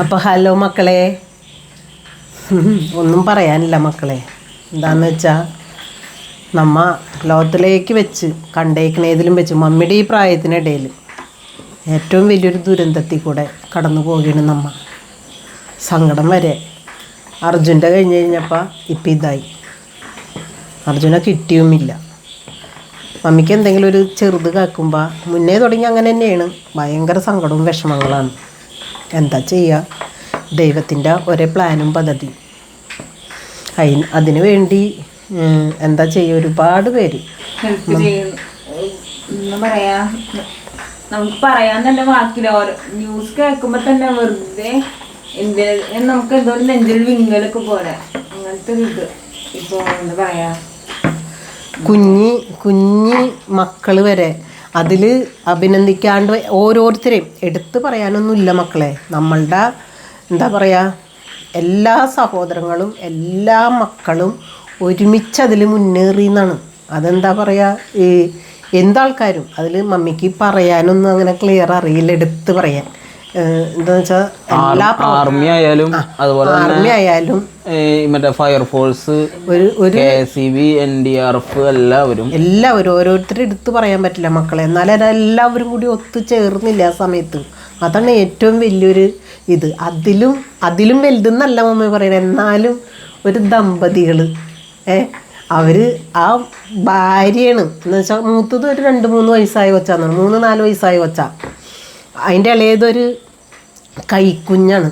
അപ്പോൾ ഹലോ മക്കളെ. ഒന്നും പറയാനില്ല മക്കളെ. എന്താന്ന് വെച്ചാൽ നമ്മ ലോകത്തിലേക്ക് വെച്ച് കണ്ടേക്കണേതിലും വെച്ച് മമ്മിയുടെ ഈ പ്രായത്തിനിടയിൽ ഏറ്റവും വലിയൊരു ദുരന്തത്തിൽ കൂടെ കടന്നു പോവുകയാണ് നമ്മ. സങ്കടം വരെ. അർജുന്റെ കഴിഞ്ഞ് കഴിഞ്ഞപ്പോൾ ഇപ്പം ഇതായി. അർജുനെ കിട്ടിയുമില്ല. മമ്മിക്ക് എന്തെങ്കിലും ഒരു ചെറുത് കേൾക്കുമ്പോൾ മുന്നേ തുടങ്ങി അങ്ങനെ തന്നെയാണ്. ഭയങ്കര സങ്കടവും വിഷമങ്ങളാണ്. എന്താ ചെയ്യുക ദൈവത്തിന്റെ ഒരേ പ്ലാനും പദ്ധതി. അതിന് അതിനു വേണ്ടി എന്താ ചെയ്യുക ഒരുപാട് പേര്. പറയാ? നമുക്ക് പറയാൻ തന്നെ വാക്കില്ല ഓരോ ന്യൂസ് കേൾക്കുമ്പോ തന്നെ വെറുതെ എന്ത് നമുക്ക് എന്തോ നെഞ്ചൊരു നെഞ്ചിൽ വിങ്ങലൊക്കെ പോലെ. അങ്ങനത്തെ ഒരു ഇത്. ഇപ്പൊ എന്താ പറയാ? കുഞ്ഞി കുഞ്ഞി മക്കൾ വരെ അതിൽ അഭിനന്ദിക്കാണ്ട് ഓരോരുത്തരെയും. എടുത്തു പറയാനൊന്നുമില്ല മക്കളെ. നമ്മളുടെ എന്താ പറയുക എല്ലാ സഹോദരങ്ങളും എല്ലാ മക്കളും ഒരുമിച്ച് അതിൽ മുന്നേറി എന്നാണ് അതെന്താ പറയുക ഈ എന്താൾക്കാരും അതിൽ മമ്മിക്ക് പറയാനൊന്നും അങ്ങനെ ക്ലിയർ അറിയില്ല എടുത്ത് പറയാൻ. എന്താന്ന് വെച്ചാൽ എല്ലാ ആർമി ആയാലും അതുപോലെ ആർമി ആയാലും ഈ മറ്റേ ഫയർഫോഴ്സ് ഒരു ഒരു K B N D R F എല്ലാവരും എല്ലാവരും ഓരോരുത്തരും എടുത്തു പറയാൻ പറ്റില്ല മക്കളെ. എന്നാലും എല്ലാവരും കൂടി ഒത്തു ചേർന്നില്ല ആ സമയത്ത്. അതാണ് ഏറ്റവും വലിയൊരു ഇത്. അതിലും അതിലും വലുതെന്നല്ല മമ്മി പറയുന്നത് എന്നാലും ഒരു ദമ്പതികൾ ഏ അവർ ആ ഭാര്യയാണ്. എന്ന് വെച്ചാൽ മൂത്തത് ഒരു രണ്ട് മൂന്ന് വയസ്സായി കൊച്ചാന്നാണ് മൂന്ന് നാല് വയസ്സായി വെച്ചാ അതിന്റെ ഇളയതൊരു കൈക്കുഞ്ഞാണ്.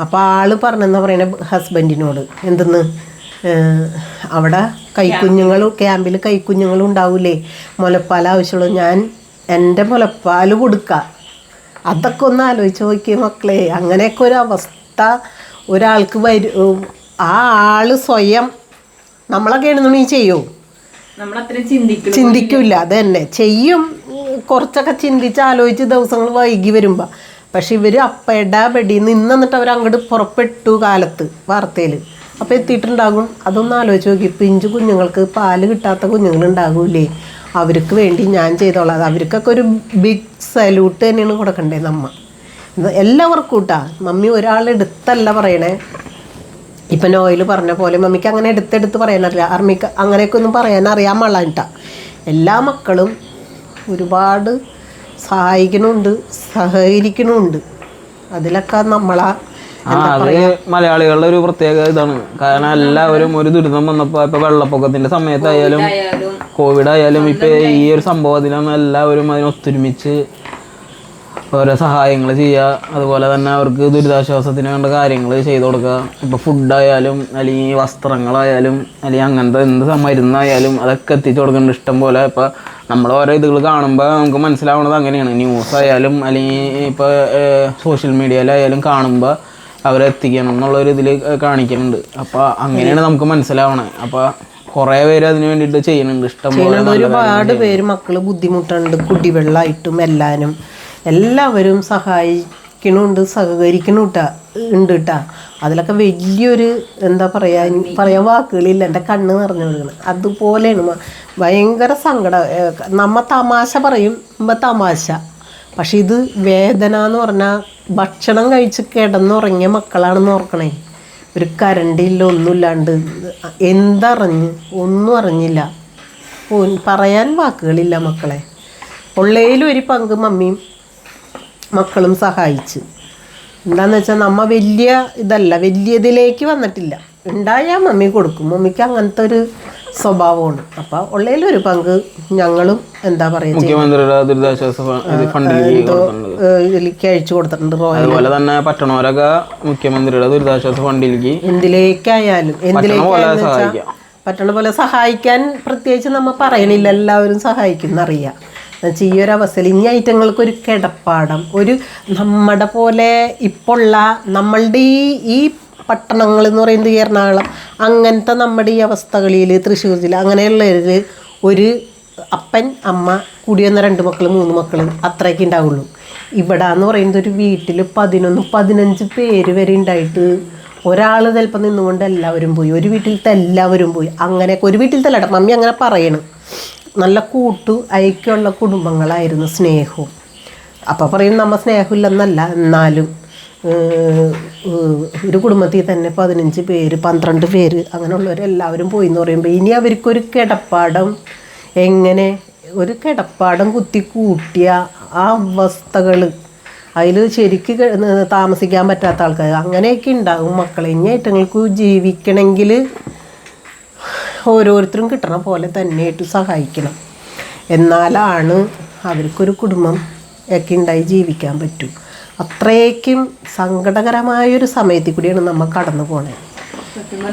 അപ്പോൾ ആൾ പറഞ്ഞെന്നാ പറയണ ഹസ്ബൻഡിനോട്. എന്തെന്ന്? അവിടെ കൈക്കുഞ്ഞുങ്ങൾ ക്യാമ്പിൽ കൈക്കുഞ്ഞുങ്ങൾ ഉണ്ടാവൂലേ. മുലപ്പാൽ ആവശ്യമുള്ളൂ ഞാൻ എന്റെ മുലപ്പാൽ കൊടുക്കുക അതൊക്കെ ഒന്ന് ആലോചിച്ച് നോക്കിയ മക്കളെ. അങ്ങനെയൊക്കെ ഒരു അവസ്ഥ ഒരാൾക്ക് വരും ആ ആൾ സ്വയം നമ്മളൊക്കെ എഴുന്നണി ചെയ്യൂ? ചിന്തിക്കില്ല അത് തന്നെ ചെയ്യും. കുറച്ചൊക്കെ ചിന്തിച്ച് ആലോചിച്ച് ദിവസങ്ങൾ വൈകി വരുമ്പോൾ പക്ഷെ ഇവർ അപ്പയുടെ ബെടി നിന്ന് എന്നിട്ട് അവർ അങ്ങോട്ട് പുറപ്പെട്ടു കാലത്ത് വാർത്തയിൽ അപ്പോൾ എത്തിയിട്ടുണ്ടാകും. അതൊന്ന് ആലോചിച്ച് നോക്കി. പിഞ്ചു കുഞ്ഞുങ്ങൾക്ക് പാൽ കിട്ടാത്ത കുഞ്ഞുങ്ങളുണ്ടാകൂലേ അവർക്ക് വേണ്ടി ഞാൻ ചെയ്തോളാം. അവർക്കൊക്കെ ഒരു ബിഗ് സല്യൂട്ട് തന്നെയാണ് കൊടുക്കണ്ടേ നമ്മ. എല്ലാവർക്കും കൂട്ടാ മമ്മി ഒരാളെടുത്തല്ല പറയണേ. ഇപ്പം നോയിൽ പറഞ്ഞ പോലെ മമ്മിക്ക് അങ്ങനെ എടുത്തെടുത്ത് പറയാനറിയില്ല. അർമ്മിക്ക് അങ്ങനെയൊക്കെ ഒന്നും പറയാനറിയാൻ അറിയാൻ എല്ലാ മക്കളും ഒരുപാട് സഹായിക്കണമുണ്ട് സഹകരിക്കണമുണ്ട് അതിലൊക്കെ നമ്മളാ ആ അത് മലയാളികളുടെ ഒരു പ്രത്യേക ഇതാണ്. കാരണം എല്ലാവരും ഒരു ദുരിതം വന്നപ്പോ ഇപ്പൊ വെള്ളപ്പൊക്കത്തിന്റെ സമയത്തായാലും കോവിഡ് ആയാലും ഇപ്പൊ ഈ ഒരു സംഭവത്തിലാണ് എല്ലാവരും അതിന് ഒത്തൊരുമിച്ച് ഓരോ സഹായങ്ങൾ ചെയ്യുക. അതുപോലെ തന്നെ അവർക്ക് ദുരിതാശ്വാസത്തിന് വേണ്ട കാര്യങ്ങൾ ചെയ്തു കൊടുക്കുക. ഇപ്പോൾ ഫുഡായാലും അല്ലെങ്കിൽ വസ്ത്രങ്ങളായാലും അല്ലെങ്കിൽ അങ്ങനത്തെ എന്ത് മരുന്നായാലും അതൊക്കെ എത്തിച്ചു കൊടുക്കുന്നുണ്ട്. ഇഷ്ടം പോലെ ഇപ്പോൾ നമ്മൾ ഓരോ ഇതുകൾ കാണുമ്പോൾ നമുക്ക് മനസ്സിലാവുന്നത് അങ്ങനെയാണ്. ന്യൂസ് ആയാലും അല്ലെങ്കിൽ ഇപ്പോൾ സോഷ്യൽ മീഡിയയിലായാലും കാണുമ്പോൾ അവരെത്തിക്കണം എന്നുള്ളൊരു ഇതിൽ കാണിക്കുന്നുണ്ട്. അപ്പോൾ അങ്ങനെയാണ് നമുക്ക് മനസ്സിലാവണത് അപ്പോൾ കുറേ പേര് അതിന് വേണ്ടിയിട്ട് ചെയ്യുന്നുണ്ട്. ഇഷ്ടം ഒരുപാട് പേര് മക്കൾ ബുദ്ധിമുട്ടുണ്ട്. കുടിവെള്ളമായിട്ടും എല്ലാനും. എല്ലാവരും സഹായിക്കണുണ്ട് സഹകരിക്കണുട്ടാ ഉണ്ട് കേട്ടാ അതിലൊക്കെ വലിയൊരു എന്താ പറയാ പറയാൻ വാക്കുകളില്ല. എന്റെ കണ്ണ് നിറഞ്ഞു കൊടുക്കണം അതുപോലെയാണ് ഭയങ്കര സങ്കടം. നമ്മ തമാശ പറയും ഇമ്പ തമാശ. പക്ഷെ ഇത് വേദന എന്ന് പറഞ്ഞാൽ ഭക്ഷണം കഴിച്ച് കിടന്നുറങ്ങിയ മക്കളാണെന്ന് ഓർക്കണേ. ഒരു കരണ്ടില്ല ഒന്നുമില്ലാണ്ട്. എന്തറിഞ്ഞ്? ഒന്നും അറിഞ്ഞില്ല. പറയാൻ വാക്കുകളില്ല മക്കളെ. ഉള്ളതിലും ഒരു പങ്ക് മമ്മിയും മക്കളും സഹായിച്ചു. എന്താന്ന് വെച്ചാൽ നമ്മ വലിയ ഇതല്ല വലിയതിലേക്ക് വന്നിട്ടില്ല. ഉണ്ടായാൽ മമ്മി കൊടുക്കും. മമ്മിക്ക് അങ്ങനത്തെ ഒരു സ്വഭാവമാണ്. അപ്പോൾ ഉള്ളതിലൊരു പങ്ക് ഞങ്ങളും എന്താ പറയുക ഇതിലേക്ക് അയച്ചു കൊടുത്തിട്ടുണ്ട് റോയൽ അതുപോലെ തന്നെ പറ്റണവരൊക്കെ മുഖ്യമന്ത്രിയുടെ ദുരിതാശ്വാസ ഫണ്ടിലേക്ക് എന്തിലേക്കായാലും എന്തിലേക്കായാലും. പറ്റണ പോലെ സഹായിക്കാൻ പ്രത്യേകിച്ച് നമ്മൾ പറയണില്ല. എല്ലാവരും സഹായിക്കുന്നറിയാം. എന്നുവെച്ചാൽ ഈ ഒരു അവസ്ഥയിൽ ഇനി ഐറ്റങ്ങൾക്ക് ഒരു കിടപ്പാടം ഒരു നമ്മുടെ പോലെ ഇപ്പോഴുള്ള നമ്മളുടെ ഈ ഈ പട്ടണങ്ങൾ എന്ന് പറയുന്നത് എറണാകുളം അങ്ങനത്തെ നമ്മുടെ ഈ അവസ്ഥകളിൽ തൃശ്ശൂർ ജില്ല അങ്ങനെയുള്ളവർ ഒരു അപ്പൻ അമ്മ കൂടി വന്ന രണ്ട് മക്കൾ മൂന്ന് മക്കൾ അത്രയൊക്കെ ഉണ്ടാവുള്ളൂ. ഇവിടെ എന്ന് പറയുന്നത് ഒരു വീട്ടിൽ പതിനൊന്ന് പതിനഞ്ച് പേര് വരെ ഉണ്ടായിട്ട് ഒരാൾ ചിലപ്പോൾ നിന്നുകൊണ്ട് എല്ലാവരും പോയി ഒരു വീട്ടിലത്തെ എല്ലാവരും പോയി. അങ്ങനെയൊക്കെ ഒരു വീട്ടിലത്തെ അല്ല മമ്മി അങ്ങനെ പറയണം. നല്ല കൂട്ടു ഐക്യമുള്ള കുടുംബങ്ങളായിരുന്നു സ്നേഹവും. അപ്പോൾ പറയും നമ്മൾ സ്നേഹമില്ലെന്നല്ല എന്നാലും ഒരു കുടുംബത്തിൽ തന്നെ പതിനഞ്ച് പേര് പന്ത്രണ്ട് പേര് അങ്ങനെയുള്ളവരെല്ലാവരും പോയി എന്ന് പറയുമ്പോൾ ഇനി അവർക്കൊരു കിടപ്പാടം എങ്ങനെ? ഒരു കിടപ്പാടം കുത്തി കൂട്ടിയ ആ അവസ്ഥകൾ അതിൽ ശരിക്ക് താമസിക്കാൻ പറ്റാത്ത ആൾക്കാർ അങ്ങനെയൊക്കെ ഉണ്ടാകും മക്കളെ. ഇനി ഏറ്റങ്ങൾക്ക് ജീവിക്കണമെങ്കിൽ ഓരോരുത്തരും കിട്ടണ പോലെ തന്നെ തന്നെയായിട്ട് സഹായിക്കണം. എന്നാലാണ് അവർക്കൊരു കുടുംബം ഒക്കെ ഉണ്ടായി ജീവിക്കാൻ പറ്റൂ. അത്രയ്ക്കും സങ്കടകരമായൊരു സമയത്തിൽ കൂടിയാണ് നമ്മൾ കടന്നു പോണേ.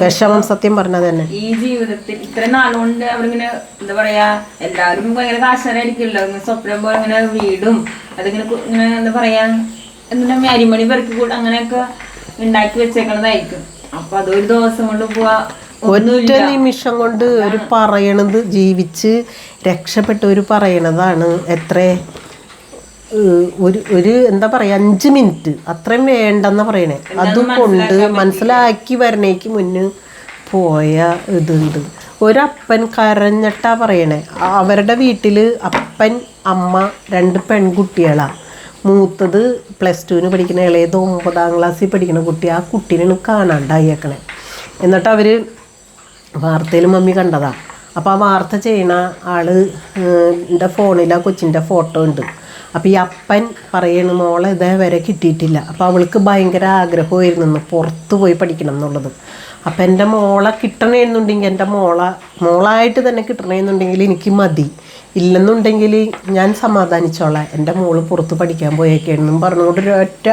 വിഷമം സത്യം പറഞ്ഞ തന്നെ. ഈ ജീവിതത്തിൽ ഇത്ര നാളുകൊണ്ട് അവരിങ്ങനെ എന്താ പറയാ എല്ലാവരും ഭയങ്കര കാശനായിരിക്കും സ്വപ്നം പോലെ ഇങ്ങനെ വീടും അതിങ്ങനെ ഇങ്ങനെ എന്താ പറയാ എന്തിനാ മാരിമണി പെറുക്കി കൂടെ അങ്ങനെയൊക്കെ ഉണ്ടാക്കി വെച്ചേക്കണതായിരിക്കും. അപ്പൊ അതൊരു ദിവസം കൊണ്ട് പോവാ ഒറ്റ നിമിഷം കൊണ്ട് ഒരു പറയണത് ജീവിച്ച് രക്ഷപ്പെട്ടവർ പറയണതാണ്. എത്ര? ഒരു ഒരു എന്താ പറയുക അഞ്ച് മിനിറ്റ്. അത്രയും വേണ്ടെന്ന പറയണേ. അതുകൊണ്ട് മനസ്സിലാക്കി വരണേക്ക് മുന്നേ പോയ ഇതുണ്ട്. ഒരപ്പൻ കരഞ്ഞിട്ടാ പറയണേ. അവരുടെ വീട്ടിൽ അപ്പൻ അമ്മ രണ്ട് പെൺകുട്ടികളാണ് മൂത്തത് പ്ലസ് ടുവിന് പഠിക്കുന്ന ഇളയത് ഒമ്പതാം ക്ലാസ്സിൽ പഠിക്കുന്ന കുട്ടി. ആ കുട്ടീനെ കാണാണ്ടായേക്കണേ എന്നിട്ട് അവർ വാർത്തയിൽ മമ്മി കണ്ടതാ. അപ്പോൾ ആ വാർത്ത ചെയ്യണ ആൾ എന്റെ ഫോണിൽ ആ കൊച്ചിന്റെ ഫോട്ടോ ഉണ്ട്. അപ്പോൾ ഈ അപ്പൻ പറയണ മോളെ ഇതേവരെ കിട്ടിയിട്ടില്ല. അപ്പോൾ അവൾക്ക് ഭയങ്കര ആഗ്രഹമായിരുന്നു പുറത്ത് പോയി പഠിക്കണം എന്നുള്ളത്. അപ്പം എന്റെ മോളെ കിട്ടണമെന്നുണ്ടെങ്കിൽ എന്റെ മോളെ മോളായിട്ട് തന്നെ കിട്ടണമെന്നുണ്ടെങ്കിൽ എനിക്ക് മതി. ഇല്ലെന്നുണ്ടെങ്കിൽ ഞാൻ സമാധാനിച്ചോളാം. എന്റെ മോൾ പുറത്ത് പഠിക്കാൻ പോയേക്കാണെന്നും പറഞ്ഞുകൊണ്ട് ഒരൊറ്റ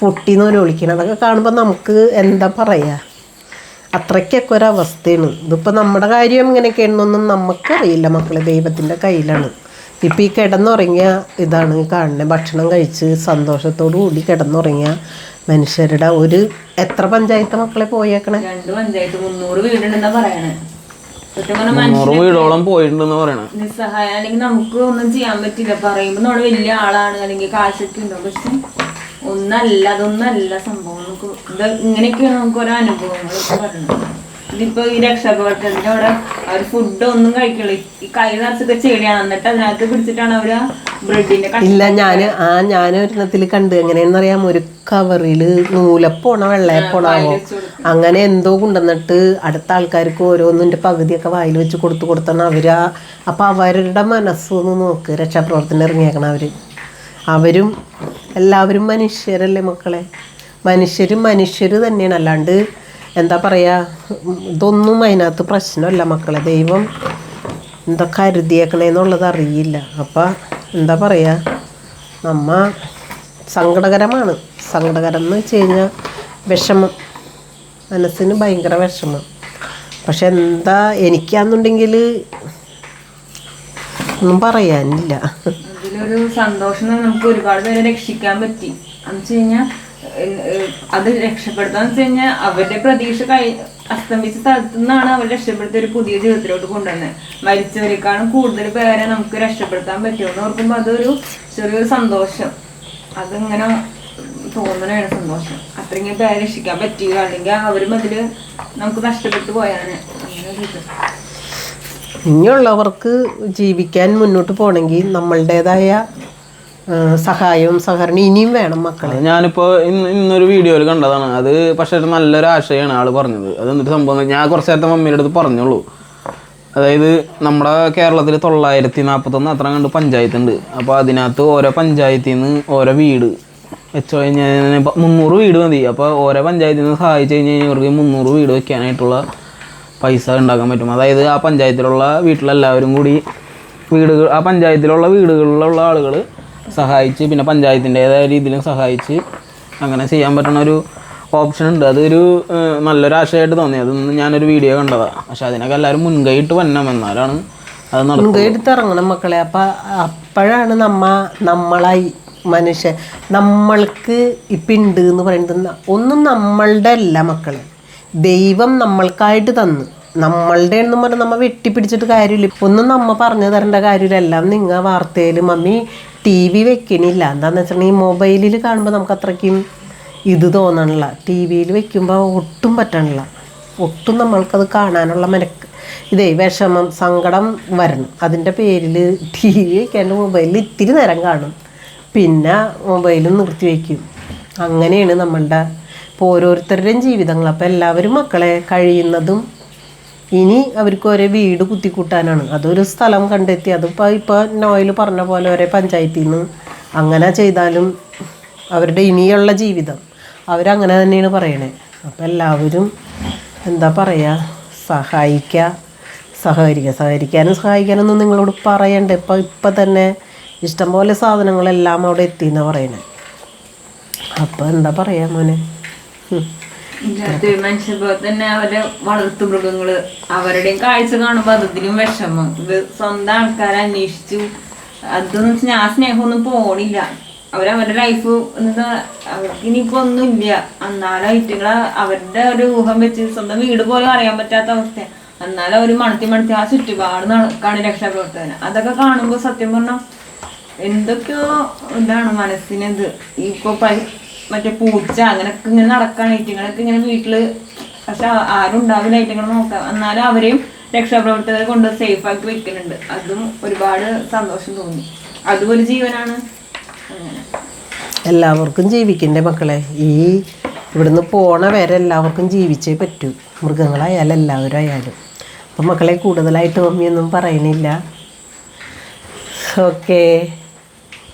പൊട്ടിന്ന് ഒരു വിളിക്കണം. അതൊക്കെ കാണുമ്പോൾ നമുക്ക് എന്താ പറയുക അത്രയ്ക്കൊക്കെ ഒരവസ്ഥയാണ്. ഇതിപ്പോൾ നമ്മുടെ കാര്യം ഇങ്ങനെയൊക്കെയാണെന്നൊന്നും നമുക്കറിയില്ല. മക്കളെ ദൈവത്തിന്റെ കയ്യിലാണ്. ഇപ്പം ഈ കിടന്നുറങ്ങിയ ഇതാണ് കാണുന്നത് ഭക്ഷണം കഴിച്ച് സന്തോഷത്തോടു കൂടി കിടന്നുറങ്ങിയ മനുഷ്യരുടെ ഒരു എത്ര പഞ്ചായത്ത് മക്കളെ പോയേക്കണേ? രണ്ട് പഞ്ചായത്ത് മുന്നൂറ് വീടുണ്ടെന്നാ പറയണേ. വീടോളം പോയിട്ടുണ്ടെന്ന് പറയണ. നിസ്സഹായ അല്ലെങ്കിൽ നമുക്ക് ഒന്നും ചെയ്യാൻ പറ്റില്ല. പറയുമ്പോൾ നമ്മൾ വലിയ ആളാണ് അല്ലെങ്കിൽ കാശൊക്കെ ഉണ്ടോ. പക്ഷെ ഒന്നല്ല അതൊന്നല്ല സംഭവം. നമുക്ക് ഇത് ഇങ്ങനെയൊക്കെയാണ് നമുക്ക് ഓരോ അനുഭവങ്ങൾ പറയുന്നത് ഇതിപ്പോ ഈ രക്ഷാപ്രവർത്തനത്തിന്റെ അവിടെ അവർ ഫുഡ് ഒന്നും കഴിക്കില്ല. ഈ കൈ നിറച്ചൊക്കെ ചെടിയാണ് എന്നിട്ട് അതിനകത്ത് പിടിച്ചിട്ടാണ് അവർ ബ്രെഡിന്റെ ഇല്ല ഞാൻ ആ ഞാൻ ഒരെണ്ണത്തിൽ കണ്ട് എങ്ങനെയാണെന്ന് അറിയാം ഒരു കവറിൽ നൂലപ്പോണോ വെള്ളയപ്പോണാവോ? അങ്ങനെ എന്തോ കൊണ്ടുവന്നിട്ട് അടുത്ത ആൾക്കാർക്ക് ഓരോന്നിന്റെ പകുതിയൊക്കെ വായിൽ വെച്ച് കൊടുത്തു കൊടുത്താണ് അവരാ അപ്പൊ അവരുടെ മനസ്സൊന്ന് നോക്ക്. രക്ഷാപ്രവർത്തനം ഇറങ്ങിയേക്കണം അവർ. അവരും എല്ലാവരും മനുഷ്യരല്ലേ മക്കളെ? മനുഷ്യരും മനുഷ്യർ തന്നെയാണ്. അല്ലാണ്ട് എന്താ പറയുക ഇതൊന്നും അതിനകത്ത് പ്രശ്നമല്ല മക്കളെ. ദൈവം എന്താ കരുതിയേക്കണേന്നുള്ളത് അറിയില്ല. അപ്പം എന്താ പറയുക നമ്മ സങ്കടകരമാണ്. സങ്കടകരം എന്ന് വെച്ച് കഴിഞ്ഞാൽ വിഷമം. മനസ്സിന് ഭയങ്കര വിഷമം. പക്ഷെ എന്താ എനിക്കാന്നുണ്ടെങ്കിൽ ഒന്നും പറയാനില്ല. അതിലൊരു സന്തോഷം നമുക്ക് ഒരുപാട് പേരെ രക്ഷിക്കാൻ പറ്റി. എന്ന് വെച്ച് കഴിഞ്ഞാൽ അത് രക്ഷപ്പെടുത്താന്ന് വെച്ച് കഴിഞ്ഞാൽ അവരുടെ പ്രതീക്ഷ കഴി അസ്തമിച്ച സ്ഥലത്തു നിന്നാണ് അവർ രക്ഷപ്പെടുത്തി ഒരു പുതിയ ജീവിതത്തിലോട്ട് കൊണ്ടുവന്നത് മരിച്ചവരെക്കാളും കൂടുതൽ പേരെ നമുക്ക് രക്ഷപ്പെടുത്താൻ പറ്റുമെന്ന് ഓർക്കുമ്പോൾ അതൊരു ചെറിയൊരു സന്തോഷം. അതിങ്ങനെ തോന്നണാണ് സന്തോഷം. അത്രയും പേരെ രക്ഷിക്കാൻ പറ്റിയ? അല്ലെങ്കിൽ അവരും അതിൽ നമുക്ക് നഷ്ടപ്പെട്ടു പോയാണ് ഇനിയുള്ളവർക്ക് ജീവിക്കാൻ മുന്നോട്ട് പോകണമെങ്കിൽ നമ്മളുടേതായ സഹായവും സഹകരണം ഇനിയും വേണം മക്കളെ. ഞാനിപ്പോ ഇന്ന് ഇന്നൊരു വീഡിയോയിൽ കണ്ടതാണ്. അത് പക്ഷേ നല്ലൊരു ആശയമാണ് ആൾ പറഞ്ഞത്. അത് എന്നിട്ട് സംഭവം ഞാൻ കുറച്ച് നേരത്തെ മമ്മിയുടെ അടുത്ത് പറഞ്ഞോളൂ അതായത് നമ്മുടെ കേരളത്തിൽ തൊള്ളായിരത്തി നാൽപ്പത്തൊന്ന് അത്ര കണ്ട് പഞ്ചായത്ത് ഉണ്ട്. അപ്പോൾ അതിനകത്ത് ഓരോ പഞ്ചായത്തിൽ നിന്ന് ഓരോ വീട് വെച്ച് കഴിഞ്ഞാൽ മുന്നൂറ് വീട് മതി. അപ്പോൾ ഓരോ പഞ്ചായത്തിൽ നിന്ന് സഹായിച്ചു കഴിഞ്ഞ് കഴിഞ്ഞാൽ ഇവർക്ക് മുന്നൂറ് വീട് വെക്കാനായിട്ടുള്ള പൈസ ഉണ്ടാക്കാൻ പറ്റും. അതായത് ആ പഞ്ചായത്തിലുള്ള വീട്ടിലെല്ലാവരും കൂടി വീടുകൾ ആ പഞ്ചായത്തിലുള്ള വീടുകളിലുള്ള ആളുകൾ സഹായിച്ച് പിന്നെ പഞ്ചായത്തിന്റെതായ രീതിയിലും സഹായിച്ച് അങ്ങനെ ചെയ്യാൻ പറ്റുന്ന ഒരു ഓപ്ഷൻ ഉണ്ട്. അതൊരു നല്ലൊരു ആശയമായിട്ട് തോന്നി. അതൊന്ന് ഞാനൊരു വീഡിയോ കണ്ടതാണ് പക്ഷെ അതിനൊക്കെ എല്ലാവരും മുൻകൈയിട്ട് വന്നം എന്നാലാണ് അത് നടക്കും ഇറങ്ങണം മക്കളെ. അപ്പം അപ്പോഴാണ് നമ്മ നമ്മളായി മനുഷ്യ നമ്മൾക്ക് ഇപ്പം ഉണ്ട് എന്ന് പറയുന്നത് ഒന്നും നമ്മളുടെ അല്ല മക്കളെ. ദൈവം നമ്മൾക്കായിട്ട് തന്നു. നമ്മളുടെ എന്ന് പറഞ്ഞാൽ നമ്മൾ വെട്ടിപ്പിടിച്ചിട്ട് കാര്യമില്ല. ഒന്നും നമ്മ പറഞ്ഞു തരേണ്ട കാര്യമില്ല. എല്ലാം നിങ്ങൾ വാർത്തയിൽ മമ്മി ടി വി വെക്കണില്ല. എന്താണെന്ന് വെച്ചിട്ടുണ്ടെങ്കിൽ മൊബൈലിൽ കാണുമ്പോൾ നമുക്ക് അത്രയ്ക്കും ഇത് തോന്നണില്ല ടി വിയിൽ വെക്കുമ്പോൾ ഒട്ടും പറ്റണില്ല ഒട്ടും നമ്മൾക്കത് കാണാനുള്ള മെനക്ക്. ഇതേ വിഷമം സങ്കടം വരണം. അതിന്റെ പേരിൽ ടി വി വയ്ക്കാണ്ട് മൊബൈലിൽ ഇത്തിരി നേരം കാണും. പിന്നെ മൊബൈലും നിർത്തി വയ്ക്കും അങ്ങനെയാണ് നമ്മളുടെ ഇപ്പോൾ ഓരോരുത്തരുടെയും ജീവിതങ്ങൾ. അപ്പോൾ എല്ലാവരും മക്കളെ കഴിയുന്നതും ഇനി അവർക്ക് ഒരേ വീട് കുത്തിക്കൂട്ടാനാണ്. അതൊരു സ്ഥലം കണ്ടെത്തി അതിപ്പോൾ ഇപ്പോൾ നോയിൽ പറഞ്ഞ പോലെ ഒരേ പഞ്ചായത്തിൽ നിന്ന് അങ്ങനെ ചെയ്താലും അവരുടെ ഇനിയുള്ള ജീവിതം. അവരങ്ങനെ തന്നെയാണ് പറയണേ. അപ്പോൾ എല്ലാവരും എന്താ പറയുക സഹായിക്കുക സഹകരിക്കുക സഹകരിക്കാനും സഹായിക്കാനൊന്നും നിങ്ങളോട് പറയണ്ട. ഇപ്പം ഇപ്പം തന്നെ ഇഷ്ടംപോലെ സാധനങ്ങളെല്ലാം അവിടെ എത്തിയെന്നാണ് പറയണേ. അപ്പോൾ എന്താ പറയുക മോനെ? ഇതിനകത്ത് തന്നെ അവരെ വളർത്തു മൃഗങ്ങൾ അവരുടെയും കാഴ്ച കാണുമ്പോ അതിലും വിഷമം. ഇത് സ്വന്തം ആൾക്കാരെ അന്വേഷിച്ചു. അതെന്ന് വെച്ചാൽ ഞാൻ സ്നേഹമൊന്നും പോണില്ല. അവരവരുടെ ലൈഫ് എന്താ അവർക്ക് ഇനിയിപ്പോ ഒന്നുമില്ല. എന്നാലും ഐറ്റങ്ങളെ അവരുടെ ഒരു ഊഹം വെച്ച് സ്വന്തം വീട് പോലും അറിയാൻ പറ്റാത്ത അവസ്ഥ എന്നാലും അവർ മണത്തി മണത്തി ആ ചുറ്റുപാട് നടക്കാണ് രക്ഷാപ്രവർത്തകന്. അതൊക്കെ കാണുമ്പോൾ സത്യം പറഞ്ഞാൽ എന്തൊക്കെയോ ഇതാണ് മനസ്സിനത്. ഇപ്പൊ മറ്റേ പൂച്ച അങ്ങനൊക്കെ ഇങ്ങനെ നടക്കാൻ ഐറ്റങ്ങളൊക്കെ ഇങ്ങനെ വീട്ടിൽ പക്ഷെ ആരും ഉണ്ടാവില്ല ഐറ്റങ്ങൾ നോക്കാം എന്നാലും അവരെയും രക്ഷാപ്രവർത്തകരെ കൊണ്ട് സേഫ് ആക്കി വെക്കുന്നുണ്ട് അതും ഒരുപാട് സന്തോഷം തോന്നി. അതും ഒരു ജീവനാണ്. എല്ലാവർക്കും ജീവിക്കണ്ടേ മക്കളെ? ഈ ഇവിടുന്ന് പോണ വരെ എല്ലാവർക്കും ജീവിച്ചേ പറ്റൂ. മൃഗങ്ങളായാലും എല്ലാവരും ആയാലും അപ്പം മക്കളെ കൂടുതലായിട്ട് മമ്മിയൊന്നും പറയണില്ല. ഓക്കേ.